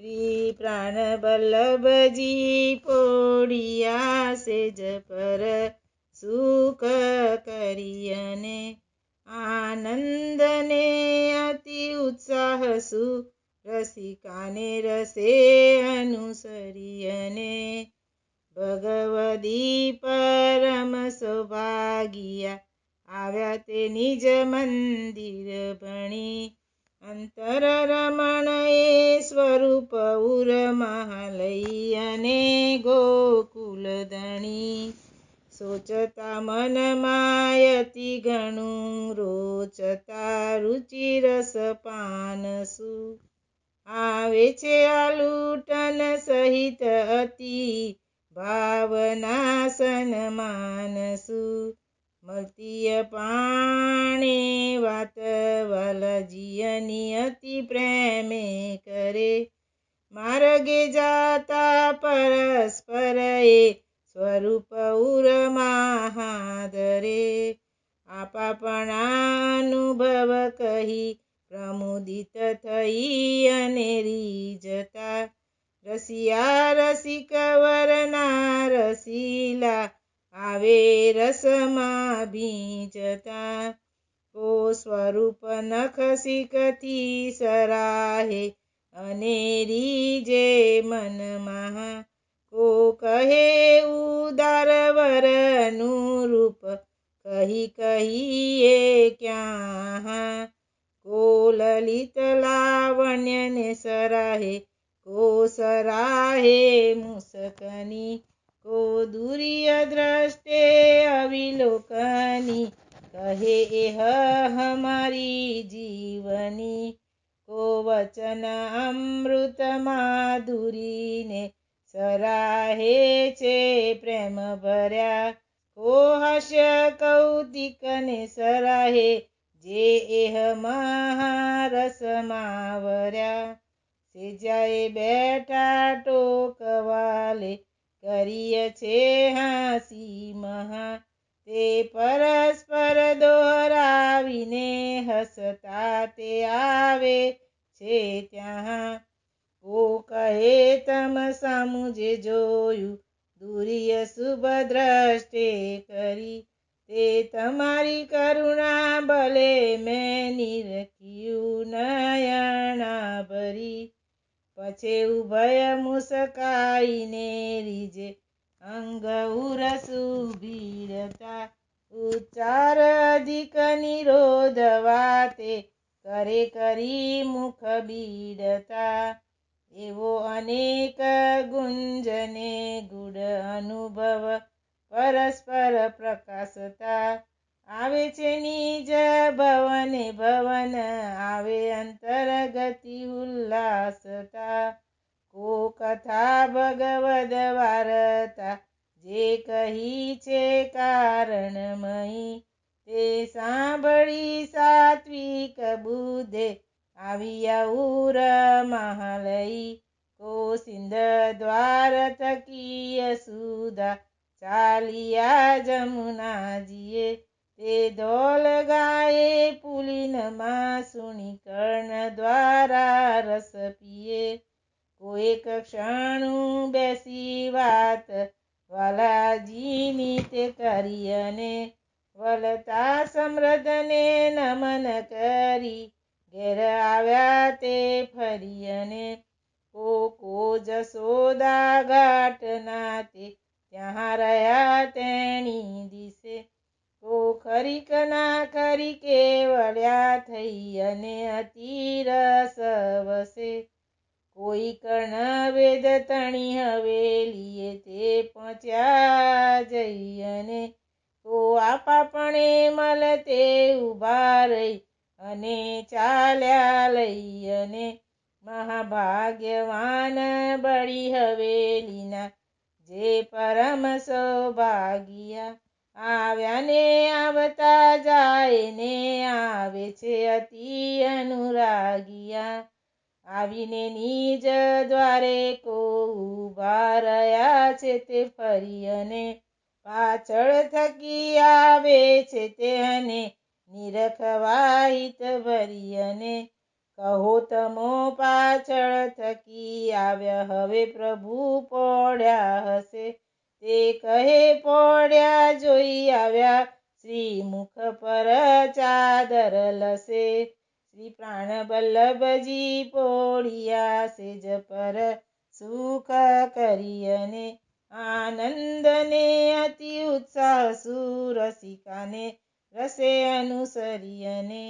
શ્રી પ્રાણ વલ્લભજી પોડિયા સેજ પર સુખ અને આનંદને અતિ ઉત્સાહ સુ રસિકાને રસે અનુસરી અને ભગવદી પરમ સૌભાગિયા આવ્યા તે નિજ મંદિર ભણી. અંતર રમણ એ સ્વરૂપ ઉરમાં ગોકુલદણી અને ગોકુલ સોચતા મનમાં અતિ ઘણું રોચતા રુચિરસ પાનસુ આવે છે આલુટન સહિત અતિ ભાવના સન્માનસુ મળતીય પાણે વાત વલજીયની અતિ પ્રેમે કરે માર્ગે જાતા પરસ્પર એ સ્વરૂપ ઉર મહાદરે. આપાપણાનુભવ કહી પ્રમુદિત થઈ અને રીજતા રસિયા રસિક વરના રસીલા આવે રસમાં ભીંજતા. કો સ્વરૂપ નખ સિકથી સરાહે અને જે મનમાં કો કહે ઉદાર વરનું રૂપ કહી કહીએ ક્યાં? કો લલિત લાવણ્યને સરાહે, કો સરાહે મુસકની, કો દુર્ય દ્રષ્ટે અવિલોકની, કહે એ હમારી જીવની કો વચન અમૃત માધુરીને સરાહે છે પ્રેમ ભર્યા. કો હાસ્ય કૌતિકને સરાહે, જે એહ મહારસમાં વર્યા સેજાએ બેઠા ટોકવાલે કરીએ છે હાસી મહા. તે પરસ્પર દોહરાવીને હસતા તે આવે છે ત્યાં. કો કહે, તમ સામું જે જોયું દુરીય શુભ દ્રષ્ટે કરી. તે તમારી કરુણા ભલે મેં નિરખ્યું નયણા ભરી પછી ઉભય મુસકાઈને રીજે અંગ ઉરસુ ભીડતા ઉચ્ચાર અધિક નિરોધવા તે કરે કરી મુખ બીડતા. એવો અનેક ગુંજને ગુડ અનુભવ, પરસ્પર પ્રકાશતા. આવે છે નિજ ભવને ભવન, આવે અંતરગતિ સાંભળી સાત્વિક બુદ્ધે આવ્યા ઉર મહાલઈ કો સિંધ દ્વાર તકીય સુધા ચાલિયા જમુનાજીએ. તે દોલ ગાયે પુલિનમાં સુણી કર્ણ દ્વારા રસ પીએ. કોઈક ક્ષણું બેસી વાત, વાલાજીની તે કરી અને વલતા સમૃદ્ધને નમન કરી, ઘેર આવ્યા તે ફરી અને કોકો જસોદા ઘાટના તે ત્યાં રહ્યા તેણી દિશે તો ખરીક ના ખરી કેવળ્યા થઈ અને અતિ રસ વસે. કોઈ કર્ણ વેદ તણી હવેલીએ તે પહોંચ્યા જઈ અને કો આપાપણે મલ તે ઊભા રહી અને ચાલ્યા લઈ અને મહાભાગ્યવાન બળી હવેલીના જે પરમ સૌભાગિયા આવ્યા ને આવતા જાય ને આવે છે અતિ અનુરાગિયા. આવીને નિજ દ્વારે કો ઊભા રહ્યા છે તે ફરી અને પાછળ થકી આવે છે તેને નિરખવાહિત નિરખવા હિત ભરી કહો તમો પાછળ થકી આવ્યા હવે પ્રભુ પોડ્યા હશે. તે કહે, પોડ્યા જોઈ આવ્યા શ્રી મુખ પર ચાદર લસે શ્રી પ્રાણ વલ્લભજી પોડિયા સેજ પર સુખ કરી અને આનંદને અતિ ઉત્સાહ સુરસિકાને રસે અનુસરી અને